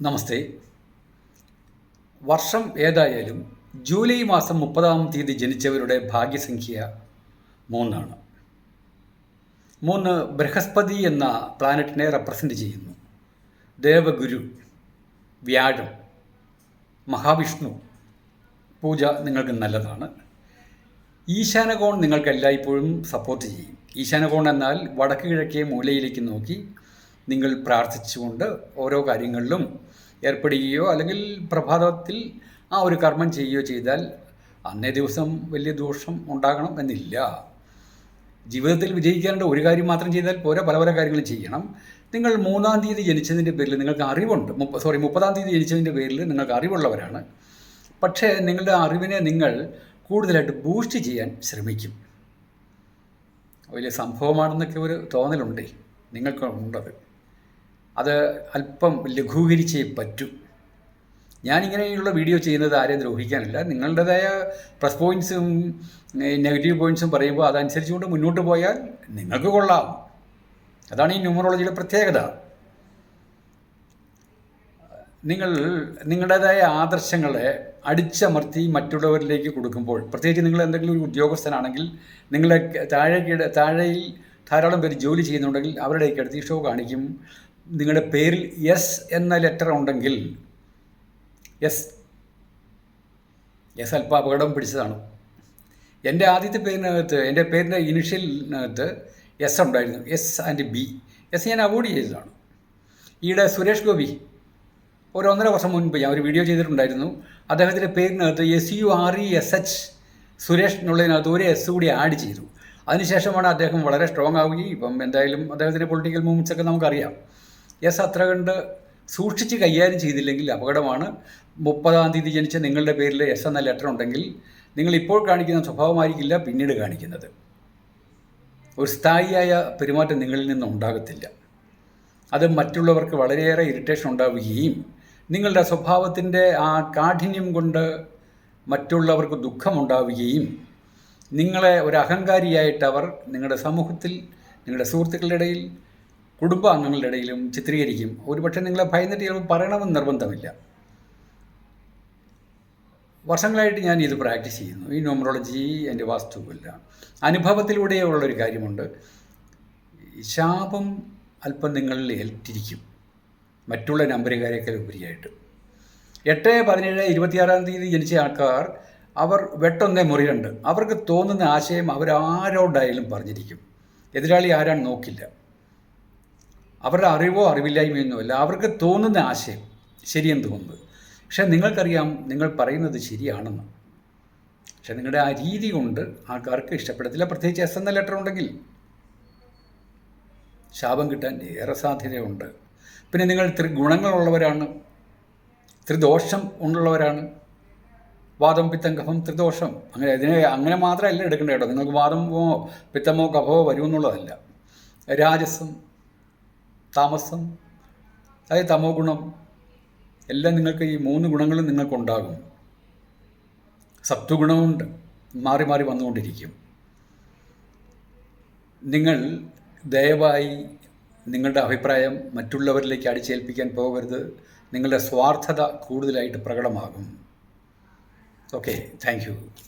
നമസ്തേ. വർഷം ഏതായാലും ജൂലൈ മാസം മുപ്പതാം തീയതി ജനിച്ചവരുടെ ഭാഗ്യസംഖ്യ മൂന്നാണ്. മൂന്ന് ബൃഹസ്പതി എന്ന പ്ലാനറ്റിനെ റെപ്രസെന്റ് ചെയ്യുന്നു. ദേവഗുരു വ്യാഴം മഹാവിഷ്ണു പൂജ നിങ്ങൾക്ക് നല്ലതാണ്. ഈശാനകോൺ നിങ്ങൾക്ക് എല്ലായ്പ്പോഴും സപ്പോർട്ട് ചെയ്യും. ഈശാനകോൺ എന്നാൽ വടക്ക് കിഴക്കേ മൂലയിലേക്ക് നോക്കി നിങ്ങൾ പ്രാർത്ഥിച്ചുകൊണ്ട് ഓരോ കാര്യങ്ങളിലും ഏർപ്പെടുകയോ അല്ലെങ്കിൽ പ്രഭാതത്തിൽ ആ ഒരു കർമ്മം ചെയ്യുകയോ ചെയ്താൽ അന്നേ ദിവസം വലിയ ദോഷം ഉണ്ടാകണം എന്നില്ല. ജീവിതത്തിൽ വിജയിക്കാനുള്ള ഒരു കാര്യം മാത്രം ചെയ്താൽ പോരാ പല പല കാര്യങ്ങളും ചെയ്യണം. നിങ്ങൾ മൂന്നാം തീയതി ജനിച്ചതിന്റെ പേരിൽ നിങ്ങൾക്ക് അറിവുണ്ട്. മുപ്പ സോറി മുപ്പതാം തീയതി ജനിച്ചതിന്റെ പേരിൽ നിങ്ങൾക്ക് അറിവുള്ളവരാണ്. പക്ഷേ നിങ്ങളുടെ അറിവിനെ നിങ്ങൾ കൂടുതലായിട്ട് ബൂസ്റ്റ് ചെയ്യാൻ ശ്രമിക്കും. വലിയ സംഭവമാണെന്നൊക്കെ ഒരു തോന്നലുണ്ടേ. നിങ്ങൾക്ക് ഉണ്ടത് അത് അല്പം ലഘൂകരിച്ചേ പറ്റൂ. ഞാനിങ്ങനെയുള്ള വീഡിയോ ചെയ്യുന്നത് ആരെയും ദ്രോഹിക്കാനില്ല. നിങ്ങളുടേതായ പ്ലസ് പോയിൻസും നെഗറ്റീവ് പോയിൻസും പറയുമ്പോൾ അതനുസരിച്ചുകൊണ്ട് മുന്നോട്ട് പോയാൽ നിങ്ങൾക്ക് കൊള്ളാം. അതാണ് ഈ ന്യൂമറോളജിയുടെ പ്രത്യേകത. നിങ്ങൾ നിങ്ങളുടേതായ ആദർശങ്ങളെ അടിച്ചമർത്തി മറ്റുള്ളവരിലേക്ക് കൊടുക്കുമ്പോൾ പ്രത്യേകിച്ച് നിങ്ങൾ എന്തെങ്കിലും ഒരു ഉദ്യോഗസ്ഥനാണെങ്കിൽ നിങ്ങളെ താഴെ താഴെയിൽ ധാരാളം പേര് ജോലി ചെയ്യുന്നുണ്ടെങ്കിൽ അവരുടെയൊക്കെ അടുത്ത് ഷോ കാണിക്കും. നിങ്ങളുടെ പേരിൽ എസ് എന്ന ലെറ്റർ ഉണ്ടെങ്കിൽ എസ് എസ് അല്പം അപകടം പിടിച്ചതാണ്. എന്റെ ആദ്യത്തെ പേരിനകത്ത് എന്റെ പേരിന്റെ ഇനിഷ്യലിനകത്ത് എസ് ഉണ്ടായിരുന്നു. എസ് ആൻഡ് ബി എസ് ഞാൻ അവോയ്ഡ് ചെയ്തതാണ്. ഈയിടെ സുരേഷ് ഗോപി ഒരു ഒന്നര വർഷം മുൻപ് ഞാൻ ഒരു വീഡിയോ ചെയ്തിട്ടുണ്ടായിരുന്നു. അദ്ദേഹത്തിന്റെ പേരിനകത്ത് S U R E S H Suresh എന്നുള്ളതിനകത്ത് ഒരു എസ് കൂടി ആഡ് ചെയ്തു. അതിനുശേഷമാണ് അദ്ദേഹം വളരെ സ്ട്രോങ് ആവുകയും ഇപ്പം എന്തായാലും അദ്ദേഹത്തിന്റെ പൊളിറ്റിക്കൽ മൂവ്മെന്റ്സ് ഒക്കെ നമുക്കറിയാം. എസ് അത്ര കണ്ട് സൂക്ഷിച്ച് കൈകാര്യം ചെയ്തില്ലെങ്കിൽ അപകടമാണ്. മുപ്പതാം തീയതി ജനിച്ച നിങ്ങളുടെ പേരിൽ എസ് എന്ന ലെറ്റർ ഉണ്ടെങ്കിൽ നിങ്ങൾ ഇപ്പോൾ കാണിക്കുന്ന സ്വഭാവമായിരിക്കില്ല പിന്നീട് കാണിക്കുന്നത്. ഒരു സ്ഥായിയായ പെരുമാറ്റം നിങ്ങളിൽ നിന്ന് ഉണ്ടാകത്തില്ല. അത് മറ്റുള്ളവർക്ക് വളരെയേറെ ഇറിറ്റേഷൻ ഉണ്ടാവുകയും നിങ്ങളുടെ സ്വഭാവത്തിന്റെ ആ കാഠിന്യം കൊണ്ട് മറ്റുള്ളവർക്ക് ദുഃഖമുണ്ടാവുകയും നിങ്ങളെ ഒരു അഹങ്കാരിയായിട്ട് അവർ നിങ്ങളുടെ സമൂഹത്തിൽ നിങ്ങളുടെ സുഹൃത്തുക്കളുടെ ഇടയിൽ കുടുംബാംഗങ്ങളുടെ ഇടയിലും ചിത്രീകരിക്കും. ഒരുപക്ഷെ നിങ്ങളെ ഭയന്നിട്ട് പറയണമെന്ന് നിർബന്ധമില്ല. വർഷങ്ങളായിട്ട് ഞാൻ ഇത് പ്രാക്ടീസ് ചെയ്യുന്നു. ഈ ന്യൂമറോളജി എന്റെ വാസ്തുവില്ല. അനുഭവത്തിലൂടെയുള്ളൊരു കാര്യമുണ്ട്. ശാപം അല്പം നിങ്ങളിൽ ഏൽറ്റിരിക്കും. മറ്റുള്ള നമ്പരുകാരേക്കാൾ ഉപരിയായിട്ട്. എട്ട് പതിനേഴ് ഇരുപത്തിയാറാം തീയതി ജനിച്ച ആൾക്കാർ അവർ വെട്ടൊന്നേ മുറിയുണ്ട് അവർക്ക് തോന്നുന്ന ആശയം അവരാരോടായാലും പറഞ്ഞിരിക്കും. എതിരാളി ആരാണ് നോക്കില്ല. അവരുടെ അറിവോ അറിവില്ലായ്മയൊന്നുമല്ല. അവർക്ക് തോന്നുന്ന ആശയം ശരിയെന്ന് തോന്നുന്നത്. പക്ഷെ നിങ്ങൾക്കറിയാം നിങ്ങൾ പറയുന്നത് ശരിയാണെന്ന്. പക്ഷെ നിങ്ങളുടെ ആ രീതി കൊണ്ട് ആൾക്കാർക്ക് ഇഷ്ടപ്പെടത്തില്ല. പ്രത്യേകിച്ച് എസ് എന്ന ലെറ്റർ ഉണ്ടെങ്കിൽ ശാപം കിട്ടാൻ ഏറെ സാധ്യതയുണ്ട്. പിന്നെ നിങ്ങൾ ത്രിഗുണങ്ങളുള്ളവരാണ് ത്രിദോഷം ഉള്ളവരാണ് വാദം പിത്തം കഫം ത്രിദോഷം. അങ്ങനെ അതിനെ അങ്ങനെ മാത്രമല്ല എടുക്കേണ്ട കേട്ടോ. നിങ്ങൾക്ക് വാദമോ പിത്തമോ കഫമോ വരുമെന്നുള്ളതല്ല. രാജസം താമസം അതായത് തമോ ഗുണം എല്ലാം നിങ്ങൾക്ക് ഈ മൂന്ന് ഗുണങ്ങളും നിങ്ങൾക്കുണ്ടാകും. സത്വഗുണമുണ്ട് മാറി മാറി വന്നുകൊണ്ടിരിക്കും. നിങ്ങൾ ദയവായി നിങ്ങളുടെ അഭിപ്രായം മറ്റുള്ളവരിലേക്ക് അടിച്ചേൽപ്പിക്കാൻ പോകരുത്. നിങ്ങളുടെ സ്വാർത്ഥത കൂടുതലായിട്ട് പ്രകടമാകും. Okay thank